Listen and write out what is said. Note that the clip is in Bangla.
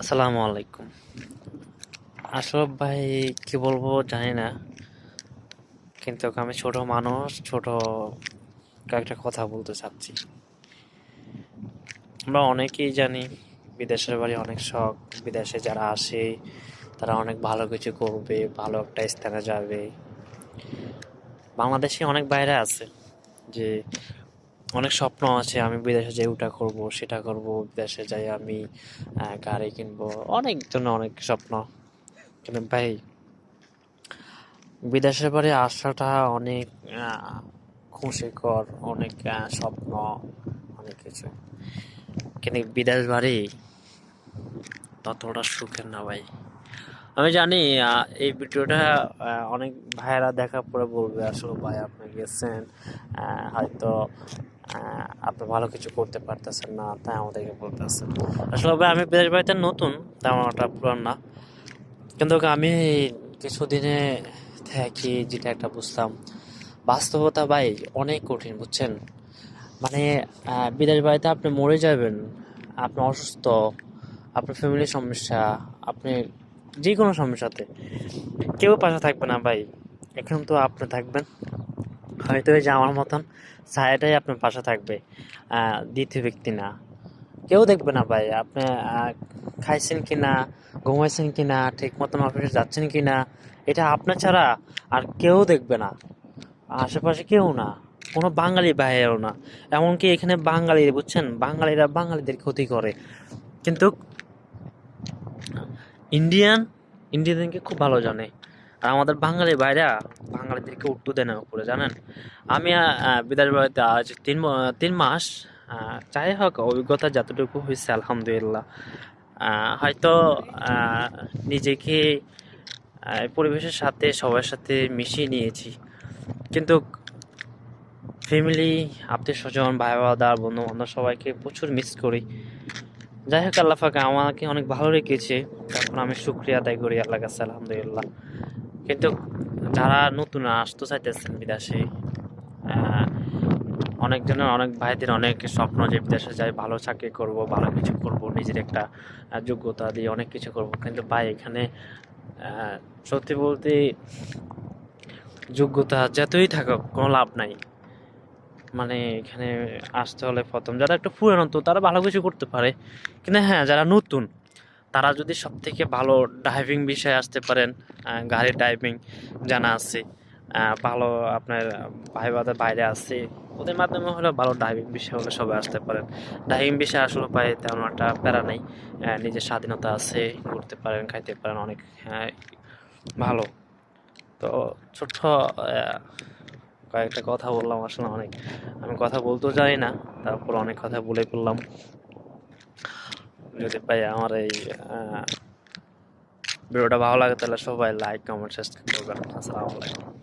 আসসালামু আলাইকুম। আসলে ভাই, কি বলব জানি না। কিন্তু আমি ছোট মানুষ, ছোট কয়েকটা কথা বলতে চাচ্ছি। আমরা অনেকেই জানি, বিদেশের বাড়ি অনেক শখ, বিদেশে যারা আসে, তারা অনেক ভালো কিছু করবে, ভালো একটা স্থানে যাবে। বাংলাদেশে অনেক বাইরে আছে যে অনেক স্বপ্ন আছে, আমি বিদেশে যাই ওটা করব, সেটা করব, বিদেশে যাই আমি গাড়ি কিনবো, অনেক জন্য অনেক স্বপ্ন। কিন্তু ভাই, বিদেশের বাড়ি আসাটা অনেক খুশিকর, অনেক স্বপ্ন, অনেক কিছু। কিন্তু বিদেশ বাড়ি ততটা সুখের না ভাই। আমি জানি এই ভিডিওটা অনেক ভাইয়েরা দেখার পরে বলবে, আসলে ভাই আপনি গেছেন হয়তো আপনি ভালো কিছু করতে পারতেছেন না, তাই আমাদেরকে বলতেছেন। আসলে ভাই, আমি বিদেশ বাড়িতে নতুন, তেমন একটা পুরান না। কিন্তু আমি কিছুদিনে থাকি যেটা একটা বুঝলাম, বাস্তবতা ভাই অনেক কঠিন, বুঝছেন? মানে বিদেশ বাড়িতে আপনি মরে যাবেন, আপনি অসুস্থ, আপনার ফ্যামিলির সমস্যা, আপনি যে কোনো সমস্যাতে। কেউ পাশে থাকবে না ভাই, এখন তো আপনি থাকবেন। হয়তো এই যে আমার মতন ছায়াটাই আপনার পাশে থাকবে দ্বিতীয় ব্যক্তি না। কেউ দেখবে না ভাই, আপনি খাইছেন কি না ঘুমাইছেন কি না ঠিক মতন অফিসে যাচ্ছেন কি না এটা আপনার ছাড়া আর কেউ দেখবে না। আশেপাশে কেউ না, কোনো বাঙালি বাইরেও না। এমনকি এখানে বাঙালি, বুঝছেন? বাঙালিরা বাঙালিদের ক্ষতি করে। কিন্তু, ইন্ডিয়ান, ইন্ডিয়ানকে খুব ভালো জানে। আর আমাদের বাঙালি ভাইরা বাঙালিদেরকে উট্টু দেয় না উপরে, জানেন? আমি বিদেশ বাড়িতে আজ তিন তিন মাস যাই হোক, অভিজ্ঞতা যতটুকু হয়েছে, আলহামদুলিল্লাহ। হয়তো নিজেকে পরিবেশের সাথে, সবার সাথে মিশিয়ে নিয়েছি। কিন্তু ফ্যামিলি, আত্মীয় স্বজন ভাই বাদার বন্ধু বান্ধব সবাইকে প্রচুর মিস করি। যাই হোক, আল্লাহ ফাঁকা আমাকে অনেক ভালো রেখেছে। তখন আমি শুক্রিয়া আদায় করি আল্লাহ কাছে, আলহামদুলিল্লাহ। কিন্তু যারা নতুন আসতে চাইতেছেন বিদেশে অনেকজনের অনেক ভাইদের অনেক স্বপ্ন যে বিদেশে যাই, ভালো চাকরি করব, ভালো কিছু করব, নিজের একটা যোগ্যতা দিয়ে অনেক কিছু করব। কিন্তু ভাই, এখানে সত্যি বলতে যোগ্যতা যতই থাকুক, কোনো লাভ নাই। মানে এখানে আসতে হলে প্রথম যারা একটু পুরানো, তো তারা ভালো কিছু করতে পারে। কিন্তু হ্যাঁ যারা নতুন তারা যদি সব থেকে ভালো ড্রাইভিং বিষয়ে আসতে পারেন গাড়ির ড্রাইভিং জানা আছে ভালো আপনার ভাই বাদের বাইরে আছে, ওদের মাধ্যমে হলে ভালো ড্রাইভিং বিষয় হলে সবাই আসতে পারেন। ড্রাইভিং বিষয়ে আসলে পায় তেমন একটা প্যারা নেই নিজের স্বাধীনতা আছে, ঘুরতে পারেন, খাইতে পারেন, অনেক ভালো। তো ছোট্ট কয়েকটা কথা বললাম, আসলে অনেক, আমি কথা বলতেও জানি না, তারপর অনেক কথা বলে ফেললাম। যদি ভাই আমার এই ভিডিওটা ভালো লাগে তাহলে সবাই লাইক কমেন্ট সাবস্ক্রাইব করবেন। আসসালামু আলাইকুম।